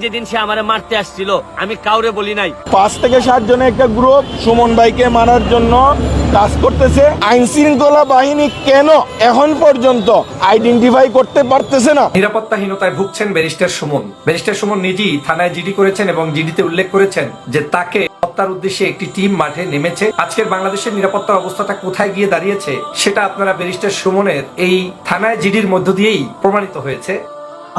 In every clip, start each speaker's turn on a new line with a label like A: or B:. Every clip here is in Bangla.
A: যেদিন সে আমারে মারতে আসছিল আমি কাউরে বলি নাই।
B: পাঁচ থেকে সাত জনের একটা গ্রুপ সুমন ভাইকে মারার জন্য কাজ করতেছে। আইন শৃঙ্খলা বাহিনী কেন এখন পর্যন্ত আইডেন্টিফাই করতে পারতেছে না?
C: নিরাপত্তাহীনতায় ভুগছেন ব্যারিস্টার সুমন। ব্যারিস্টার সুমন নিজেই থানায় জিডি করেছেন এবং জিডিতে উল্লেখ করেছেন যে তাকে হত্যার উদ্দেশ্যে একটি টিম মাঠে নেমেছে। আজকের বাংলাদেশের নিরাপত্তার অবস্থাটা কোথায় গিয়ে দাঁড়িয়েছে সেটা আপনারা ব্যারিস্টার সুমনের এই থানায় জিডির মধ্য দিয়েই প্রমাণিত হয়েছে।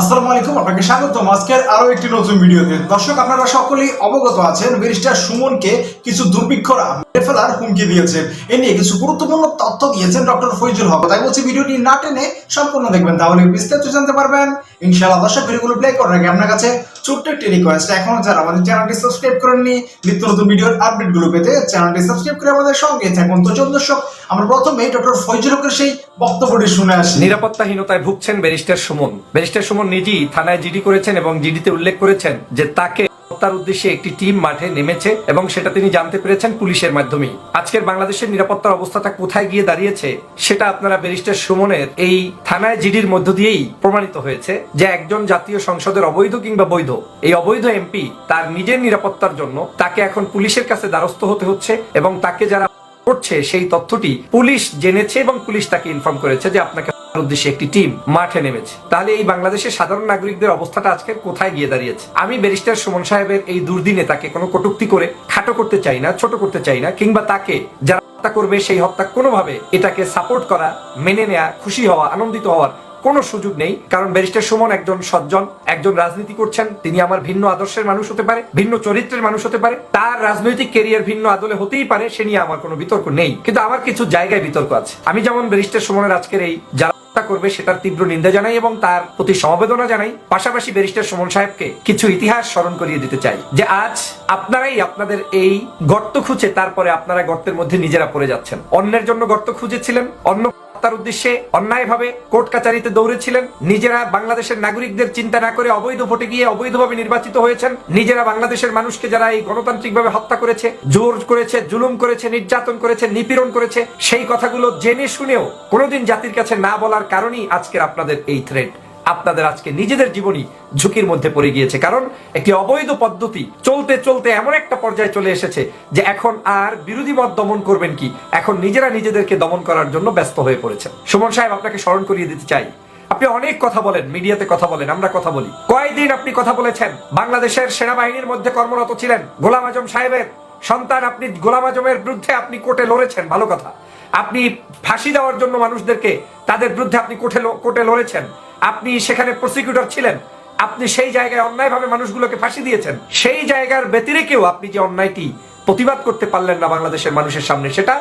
D: আসসালামু আলাইকুম, আপনাকে স্বাগতম। আজকের আরও একটি নতুন ভিডিওতে। দর্শক, আপনারা সকলেই অবগত আছেন, ব্যারিস্টার সুমনকে কিছু দুর্ভিক্ষরা ফেলার হুমকি দিয়েছেন এ নিয়ে কিছু গুরুত্বপূর্ণ তথ্য দিয়েছেন ডক্টর ফৈজুল হক। তাই বলছি, ভিডিওটি না টেনে সম্পূর্ণ দেখবেন। তাহলে বিস্তারিত জানতে পারবেন। ইনশাআল্লাহ, দর্শক, ভিডিওগুলো প্লে করার আগে আপনার কাছে ছোট্ট একটি রিকোয়েস্ট এখনও যারা আমাদের চ্যানেলটি সাবস্ক্রাইব করেননি, নিত্য নতুন ভিডিওর আপডেটগুলো পেতে চ্যানেলটি সাবস্ক্রাইব করে আমাদের সঙ্গে থাকুন। তো চোদ্দ দর্শক, আমরা প্রথমে ডক্টর ফৈজুল হকের সেই বক্তব্যটি শুনে আসি।
C: নিরাপত্তাহীনতায় ভুগছেন ব্যারিস্টার সুমন। ব্যারিস্টার সুমন নিজেই থানায় জিডি করেছেন এবং জিডিতে উল্লেখ করেছেন যে তাকে হত্যার উদ্দেশ্যে একটি টিম মাঠে নেমেছে এবং সেটা তিনি জানতে পেরেছেন পুলিশের মাধ্যমে আজকের বাংলাদেশের নিরাপত্তার অবস্থাটা কোথায় গিয়ে দাঁড়িয়েছে, সেটা আপনারা ব্যারিস্টার সুমনের এই থানায় জিডির মধ্য দিয়েই প্রমাণিত হয়েছে যে একজন জাতীয় সংসদের অবৈধ কিংবা বৈধ। এই অবৈধ এমপি তার নিজের নিরাপত্তার জন্য তাকে এখন পুলিশের কাছে দ্বারস্থ হতে হচ্ছে এবং তাকে যারা করছে সেই তথ্যটি পুলিশ জেনেছে এবং পুলিশ তাকে ইনফর্ম করেছে যে আপনাকে উদ্দেশ্যে একটি টিম মাঠে নেমেছে। তাহলে এই বাংলাদেশের সাধারণ নাগরিকদের অবস্থাটা আজকে কোথায় গিয়ে দাঁড়িয়েছে? আমি ব্যারিস্টার সুমন সাহেবের এই দুর্দিনে তাকে কোনো কটুক্তি করে খাটো করতে চাই না, ছোট করতে চাই না, কিংবা তাকে যারা হত্যা করবে সেই হত্যা কোনোভাবে এটাকে সাপোর্ট করা, মেনে নেওয়া খুশি হওয়া, আনন্দিত হওয়ার কোনো সুযোগ নেই। কারণ ব্যারিস্টার সুমন একজন সজ্জন, একজন রাজনীতি করছেন, তিনি আমার ভিন্ন আদর্শের মানুষ হতে পারে, ভিন্ন চরিত্রের মানুষ হতে পারে, তার রাজনৈতিক কেরিয়ার ভিন্ন আদলে হতেই পারে, সে নিয়ে আমার কোনো বিতর্ক নেই। কিন্তু আমার কিছু জায়গায় বিতর্ক আছে। আমি যেমন ব্যারিস্টার সুমনের আজকের এই যারা হত্যা করবে সেটার তীব্র নিন্দা জানাই এবং তার প্রতি সমবেদনা জানাই। পাশাপাশি ব্যারিস্টার সুমন সাহেবকে কিছু ইতিহাস স্মরণ করিয়ে দিতে চাই যে আজ আপনারাই আপনাদের এই গর্ত খুঁজে তারপরে আপনারা গর্তের মধ্যে নিজেরা পড়ে যাচ্ছেন। অন্যের জন্য গর্ত খুঁজেছিলেন, অন্য হত্যার উদ্দেশ্যে অন্যায়ভাবে কোর্ট কাচারিতে দৌড়েছিলেন। নিজেরা বাংলাদেশের নাগরিকদের চিন্তা না করে অবৈধ ভোটে গিয়ে অবৈধভাবে নির্বাচিত হয়েছেন। নিজেরা বাংলাদেশের মানুষকে যারা এই গণতান্ত্রিকভাবে হত্যা করেছে, জোর করেছে, জুলুম করেছে, নির্যাতন করেছে, নিপীড়ন করেছে, সেই কথাগুলো জেনে শুনেও কোনোদিন জাতির কাছে না বলার কারণেই আজকের আপনাদের এই থ্রেড আপনাদের আজকে নিজেদের জীবনই ঝুঁকির মধ্যে পড়ে গিয়েছে। কারণ একটি অবৈধ পদ্ধতি চলতে চলতে এমন একটা পর্যায়ে চলে এসেছে যে এখন আর বিরোধী মত দমন করবেন কি? এখন নিজেরা নিজেদেরকে দমন করার জন্য ব্যস্ত হয়ে পড়েছেন। সুমন সাহেব, আপনাকে স্মরণ করিয়ে দিতে চাই। আপনি অনেক কথা বলেন, মিডিয়াতে কথা বলেন, আমরা কথা বলি। কয়দিন আপনি কথা বলেছেন? বাংলাদেশের সেনাবাহিনীর মধ্যে কর্মরত ছিলেন, গোলাম আজম সাহেবের সন্তান আপনি, গোলাম আজমের বিরুদ্ধে আপনি কোর্টে লড়েছেন, ভালো কথা। আপনি ফাঁসি দেওয়ার জন্য মানুষদেরকে, তাদের বিরুদ্ধে আপনি কোর্টে কোর্টে লড়েছেন। আপনি সেখানে প্রসিকিউটর ছিলেন, আপনি সেই জায়গায় অন্যায়ভাবে মানুষগুলোকে ফাঁসি দিয়েছেন। সেই জায়গার ব্যতিরেকেও আপনি যে অন্যায়টি প্রতিবাদ করতে পারলেন না বাংলাদেশের মানুষের সামনে, সেটা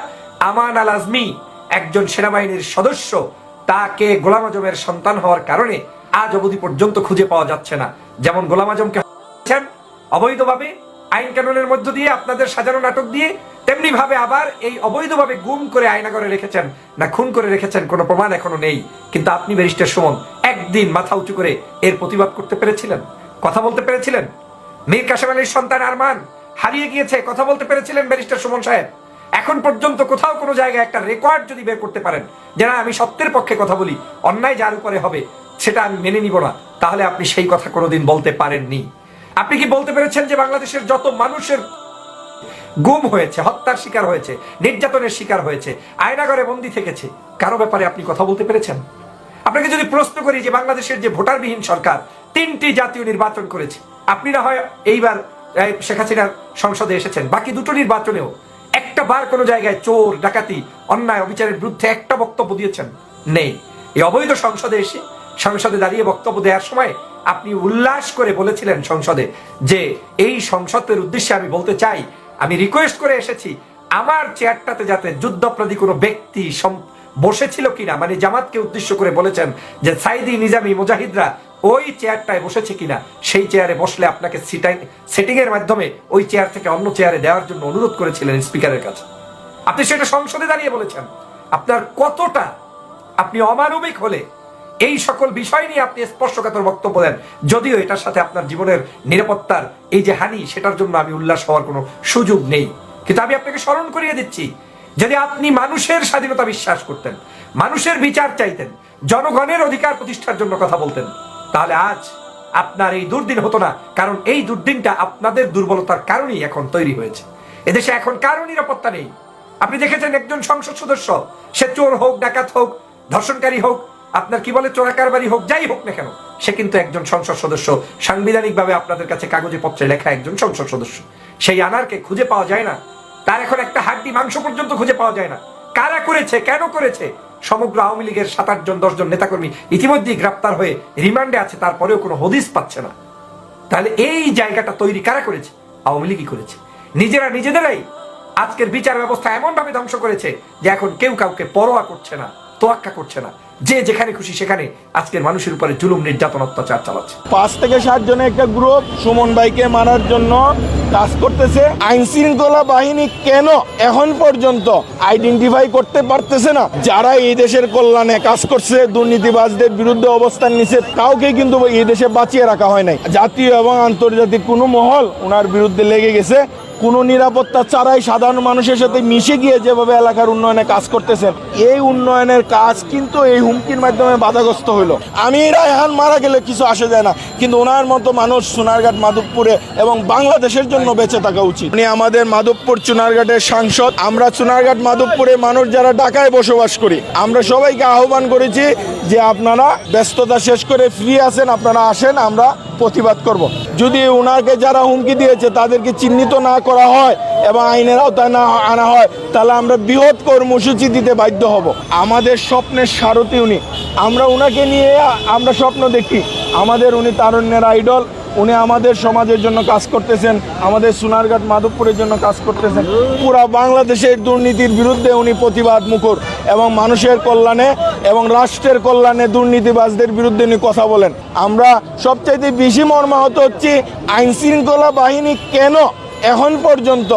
C: আমান আল আজমি, একজন সেনাবাহিনীর সদস্য, তাকে গোলাম আজমের সন্তান হওয়ার কারণে আজ অবধি পর্যন্ত খুঁজে পাওয়া যাচ্ছে না। যেমন গোলাম আজমকে অবৈধভাবে, আইন কানুনের মধ্য দিয়ে আপনাদের সাজানো নাটক দিয়ে তেমনি ভাবে আবার এই অবৈধভাবে গুম করে আয়নাগরে রেখেছেন না খুন করে রেখেছেন কোনো প্রমাণ এখনও নেই। কিন্তু আপনি ব্যারিস্টার সুমন, একদিন মাথা উঁচু করে এর প্রতিবাদ করতে পেরেছিলেন? কথা বলতে পেরেছিলেন? মীর কাসেম আলীর সন্তান আরমান হারিয়ে গিয়েছে, কথা বলতে পেরেছিলেন ব্যারিস্টার সুমন সাহেব। এখন পর্যন্ত কোথাও কোনো জায়গায় একটা রেকর্ড যদি বের করতে পারেন, যে না, আমি সত্যের পক্ষে কথা বলি, অন্যায় যার উপরে হবে, সেটা আমি মেনে নিব না, তাহলে আপনি সেই কথা কোনোদিন বলতে পারেননি। আপনি কি বলতে পেরেছেন যে বাংলাদেশের যত মানুষের গুম হয়েছে, হত্যার শিকার হয়েছে, নির্যাতনের শিকার হয়েছে আয়নাগরে বন্দি থেকেছে। কারও ব্যাপারে আপনি কথা বলতে পেরেছেন? আপনাকে যদি প্রশ্ন করি যে বাংলাদেশের যে ভোটারবিহীন সরকার তিনটি জাতীয় নির্বাচন করেছে, আপনি না হয় এইবার শেখ হাসিনার সংসদে এসেছেন, বাকি দুটো নির্বাচনেও একটা বার কোনো জায়গায় চোর, ডাকাতি, অন্যায়, অবিচারের বিরুদ্ধে একটা বক্তব্য দিয়েছেন? নেই। এই অবৈধ সংসদে এসে, সংসদে দাঁড়িয়ে বক্তব্য দেওয়ার সময় আপনি উল্লাস করে বলেছিলেন সংসদে যে এই সংসদের উদ্দেশ্যে আমি বলতে চাই আমি রিকোয়েস্ট করে এসেছি, আমার চেয়ারটাতে যাতে যুদ্ধপ্রাদী কোনো ব্যক্তি বসেছিল কিনা মানে জামাতকে উদ্দেশ্য করে বলেছেন যে, সাইদি নিজামি মুজাহিদরা ওই চেয়ারটায় বসেছে কিনা, সেই চেয়ারে বসলে আপনাকে সিটাই সেটিং এর মাধ্যমে ওই চেয়ার থেকে অন্য চেয়ারে দেওয়ার জন্য অনুরোধ করেছিলেন স্পিকারের কাছে। আপনি সেটা সংসদে দাঁড়িয়ে বলেছেন। আপনার কতটা আপনি অমানবিক হলে এই সকল বিষয় নিয়ে আপনি স্পর্শকাতর বক্তব্য দেন। যদিও এটার সাথে আপনার জীবনের নিরাপত্তার এই যে হানি, সেটার জন্য আমি উল্লাস হওয়ার কোনো সুযোগ নেই। কিন্তু আমি আপনাকে স্মরণ করিয়ে দিচ্ছি, যদি আপনি মানুষের স্বাধীনতা বিশ্বাস করতেন, মানুষের বিচার চাইতেন, জনগণের অধিকার প্রতিষ্ঠার জন্য কথা বলতেন, তাহলে আজ আপনার এই দুর্দিন হতো না, কারণ এই দুর্দিনটা আপনাদের দুর্বলতার কারণেই এখন তৈরি হয়েছে। এদেশে এখন কারও নিরাপত্তা নেই। আপনি দেখেছেন একজন সংসদ সদস্য, সে চোর হোক, ডাকাত হোক, ধর্ষণকারী হোক আপনার কি বলে, চোরাকারবারি হোক, যাই হোক না কেন, সে কিন্তু একজন সংসদ সদস্য। সাংবিধানিকভাবে আপনাদের কাছে কাগজে পত্রে লেখা একজন সংসদ সদস্য। সেই আনারকে খুঁজে পাওয়া যায় না। তার এখন একটা হাড্ডি মাংস পর্যন্ত খুঁজে পাওয়া যায় না। কারা করেছে, কেন করেছে? সমগ্র আওয়ামী লীগের সাত, আট জন দশজন নেতাকর্মী ইতিমধ্যেই গ্রেপ্তার হয়ে রিমান্ডে আছে, তারপরেও কোনো হদিস পাচ্ছে না। তাহলে এই জায়গাটা তৈরি কারা করেছে? আওয়ামী লীগই করেছে। নিজেরা নিজেদেরাই আজকের বিচার ব্যবস্থা এমন ভাবে ধ্বংস করেছে যে এখন কেউ কাউকে পরোয়া করছে না, তোয়াক্কা করছে না। যে যেখানে খুশি সেখানে আজকের মানুষের উপরে জুলুম, নির্যাতন, অত্যাচার চালাচ্ছে।
B: পাঁচ থেকে সাত জনের একটা গ্রুপ সুমন ভাইকে মারার জন্য কাজ করতেছে। আইন শৃঙ্খলা বাহিনী কেন এখন পর্যন্ত আইডেন্টিফাই করতে পারতেছে না? যারা এই দেশের কল্যাণে কাজ করছে, দুর্নীতিবাজদের বিরুদ্ধে অবস্থান নিছে, কাউকে কিন্তু এই দেশে বাঁচিয়ে রাখা হয় নাই। জাতীয় এবং আন্তর্জাতিক কোনো মহল ওনার বিরুদ্ধে লেগে গেছে। কোনো নিরাপত্তা ছাড়াই সাধারণ মানুষের সাথে মিশে গিয়ে যেভাবে এলাকার উন্নয়নে কাজ করতেছেন, এই উন্নয়নের কাজ কিন্তু এই হুমকির মাধ্যমে বাধাগ্রস্ত হইল। আমি রায়হান মারা গেলে কিছু আসে যায় না, কিন্তু ওনার মতো মানুষ সোনারঘাট, মাধবপুরে এবং বাংলাদেশের জন্য বেঁচে থাকা উচিত। উনি আমাদের মাধবপুর চুনারঘাটের সাংসদ, আমরা চুনারঘাট মাধবপুরে মানুষ যারা ঢাকায় বসবাস করি, আমরা সবাইকে আহ্বান করেছি যে আপনারা ব্যস্ততা শেষ করে ফ্রি আছেন, আপনারা আসেন, আমরা প্রতিবাদ করব। যদি ওনাকে যারা হুমকি দিয়েছে তাদেরকে চিহ্নিত না করা হয় এবং আইনের আওতায় না আনা হয়, তাহলে আমরা বৃহৎ কর্মসূচি দিতে বাধ্য হব। আমাদের স্বপ্নের সারথি উনি। আমরা ওনাকে নিয়ে আমরা স্বপ্ন দেখি। আমাদের উনি তারুণ্যের আইডল। উনি আমাদের সমাজের জন্য কাজ করতেছেন, আমাদের সোনারঘাট মাধবপুরের জন্য কাজ করতেছেন। পুরা বাংলাদেশের দুর্নীতির বিরুদ্ধে উনি প্রতিবাদ মুখর এবং মানুষের কল্যাণে এবং রাষ্ট্রের কল্যাণে দুর্নীতিবাজদের বিরুদ্ধে উনি কথা বলেন। আমরা সবচাইতে বেশি মর্মাহত হচ্ছি আইন শৃঙ্খলা বাহিনী কেন এখন পর্যন্ত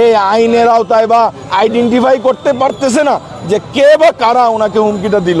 B: এই আইনের আওতায় বা আইডেন্টিফাই করতে পারতেছে না যে কে বা কারা ওনাকে হুমকিটা দিল।